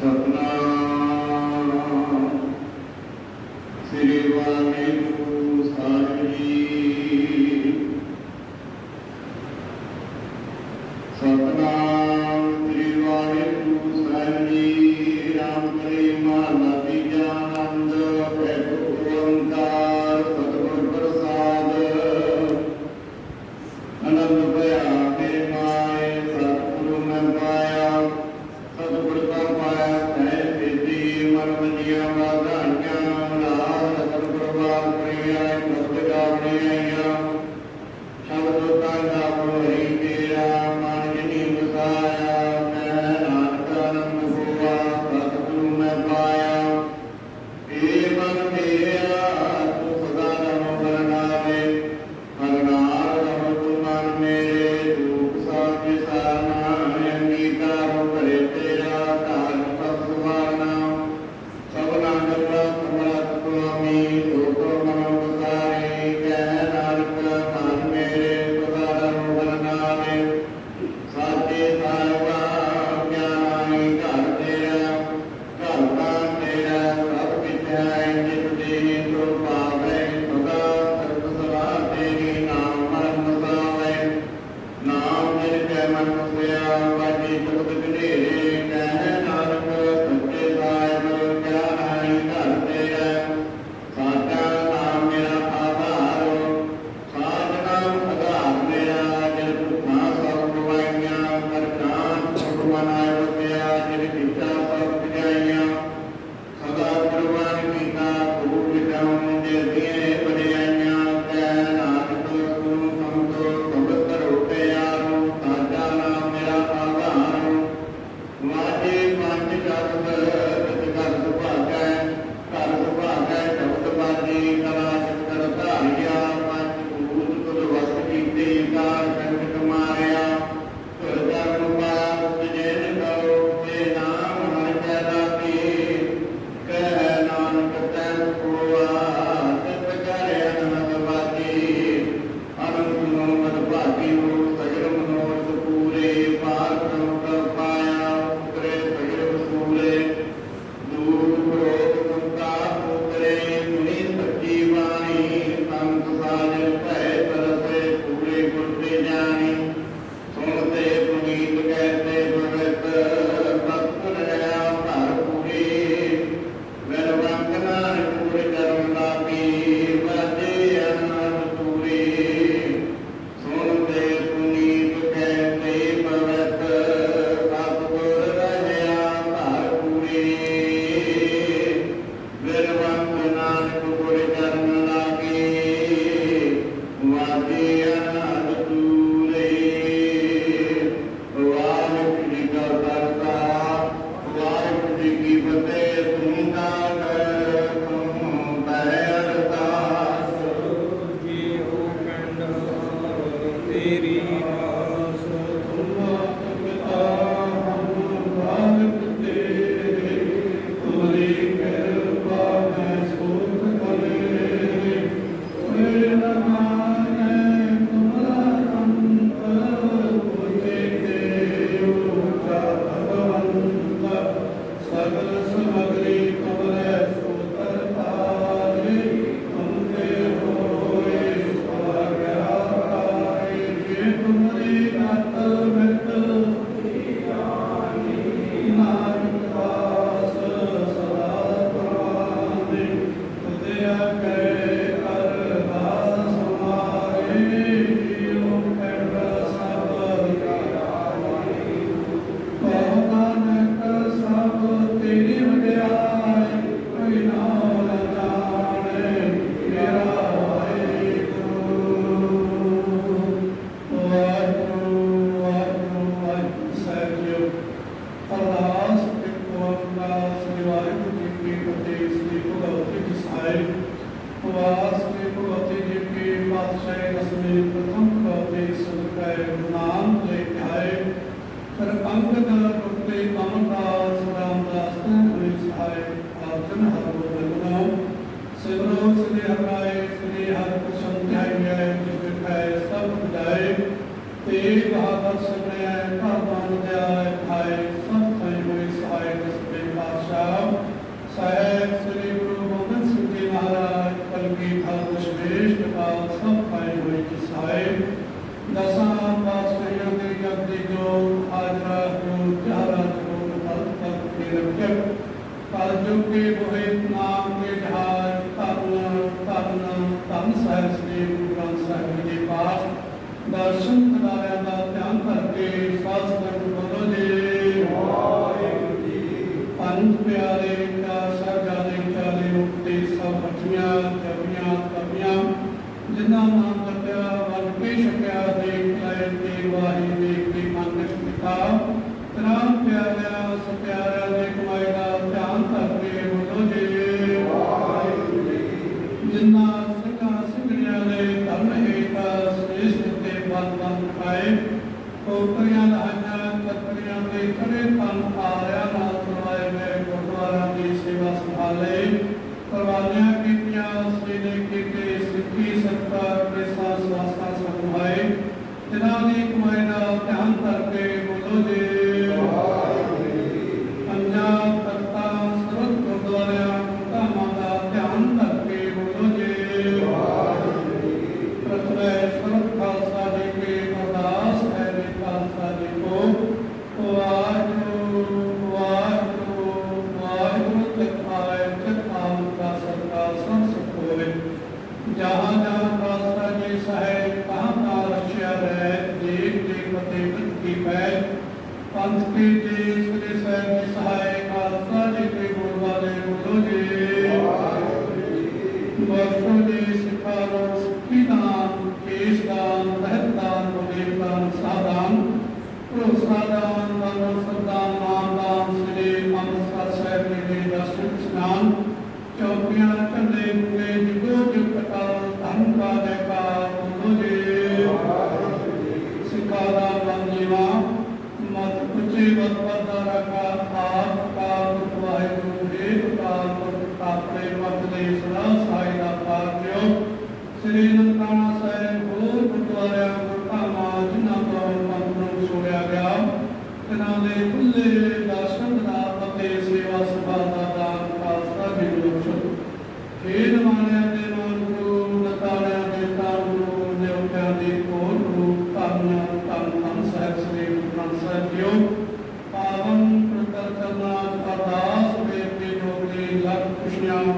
सपना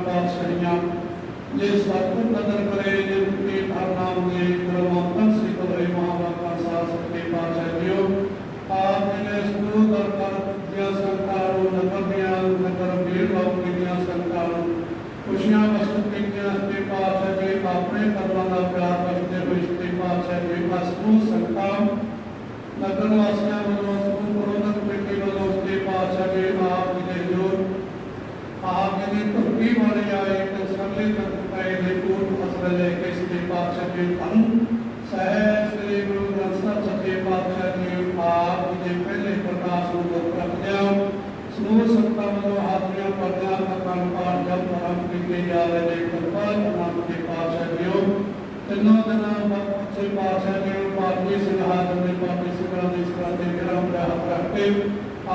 ਪਾਤਸ਼ਾਹੀਆਂ ਜੇ ਸਤਿਗੁਰ ਨਦਰ ਕਰੇ ਜੇ ਤੇ ਹਰ ਨਾਮ ਦੇ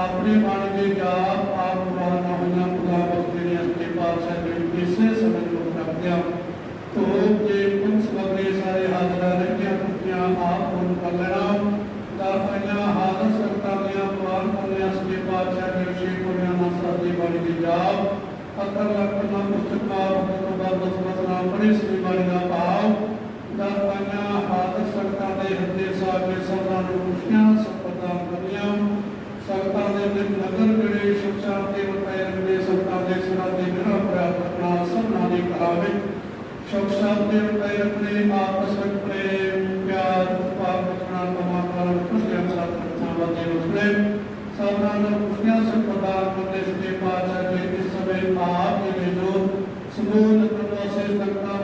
ਆਪਣੇ ਮਨ ਦੇ ਜਾਪ ਨਗਨਗੜੇ ਸ਼ਬਦਾਤੇ ਵਤੈਨਗੜੇ ਸਤਾਤੇ ਸੁਰਾਤੇ ਗ੍ਰਹ ਪ੍ਰਾਪਨਾ ਸਭਨਾ ਦੇ ਕਹਾਵੇ ਸ਼ਬਦਾਤੇ ਵਤੈਨਗੜੇ ਆਪਸ ਵਿੱਚ ਪ੍ਰੇਮ ਪਿਆਰ ਪਾਪ ਰਚਨਾ ਤਮਾ ਕਰ ਕੁਸ਼ਿਆ ਸਾਥ ਕਰਨਾ ਦੇ ਉਸਨੇ ਸਾਧਨਾ ਨੂੰ ਕੁਸ਼ਿਆ ਸੰਪਦਾ ਕਰਨੇ ਸਦੇ ਪਾਚਾ ਦੇ ਇਸ ਸਮੇਂ ਆਪ ਦੇ ਜੋ ਸਮੂਹ ਨਤਨੋ ਸੇ ਤਕਨਾ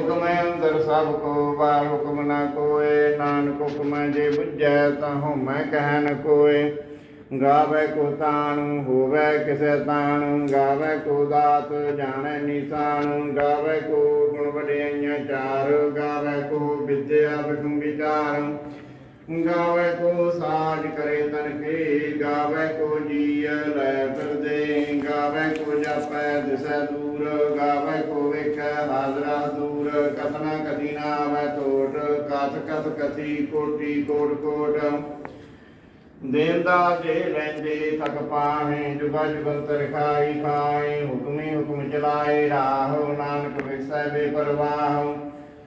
ਹੁਕਮੈ ਅੰਦਰ ਸਭ ਕੋ, ਬਾਹਰ ਹੁਕਮ ਨਾ ਕੋਏ, ਨਾਨਕ ਹੁਕਮੈ ਜੇ ਬੁਝੈ ਤਾਂ ਹਉਮੈ ਕਹਿ ਨ ਕੋਏ। ਗਾਵੇ ਕੋ ਤਾਣੂ, ਹੋਵੇ ਕਿਸੇ ਤਾਣੂ, ਗਾਵੇ ਕੋ ਦਾਤ, ਜਾਣੈ ਨਿਸਾਣੂ ਗਾਵੇ ਕੋ ਗੁਣ ਵਡਿਆਈਆਂ ਚਾਰ, ਗਾਵੇ ਕੋ ਵਿਦਿਆ ਬਖੰ ਵਿਚਾਰ। ਗਾਵੇ ਕੋ ਸਾਜ ਕਰੇ ਤਨ ਕੇ, ਗਾਵੇ ਕੋ ਜੀਅ ਲੈ ਪਰਦੇ ਗਾਵੇ ਕੋ ਜਪੈ ਦਿਸੈ ਦੂਰ, ਗਾਵੇ ਕੋ ਵੇਖੈ ਹਾਜ਼ਰਾ ਦੂਰ। ਕਤਨਾ ਕਦੀ ਨਾ ਆਵੇ ਤੋਟ ਕਤ ਕਤ ਕਥੀ, ਕੋਟੀ ਕੋਟ ਕੋਟ। ਦੇਵਦਾ ਜੇ ਲੈਂਦੇ ਤਕ ਪਾਹੇ, ਜੁਗਾ ਜੁਗੰਤਰ ਖਾਈ ਪਾਏ ਹੁਕਮੇ ਹੁਕਮ ਚਲਾਏ, ਰਾਹੁ ਨਾਨਕ ਵਿਸੈ ਬੇ ਪਰਵਾਹ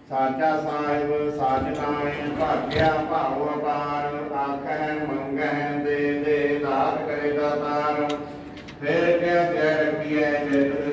ਸਾਚਾ ਸਾਹਿਬ, ਸਾਚ ਨਾਏ ਭਾਗਿਆ ਭਾਉ ਅਪਾਰ। ਆਖੈ ਮੰਗੈ ਦੇ ਦੇ, ਦਾਤ ਕਰੇ ਦਾਤਾਰ। ਫਿਰ ਕਿਆ ਤਿਆਰ ਕੀਐ ਜਿਤ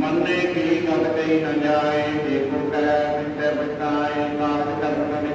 ਮੰਨੇ ਕੀ ਗੱਲ ਕਹੀ ਨਾ ਜਾਏ ਜੇ ਕੋ ਕਰੈ ਤੇ ਬਚਾਏ ਕਾਜ ਕਰਮ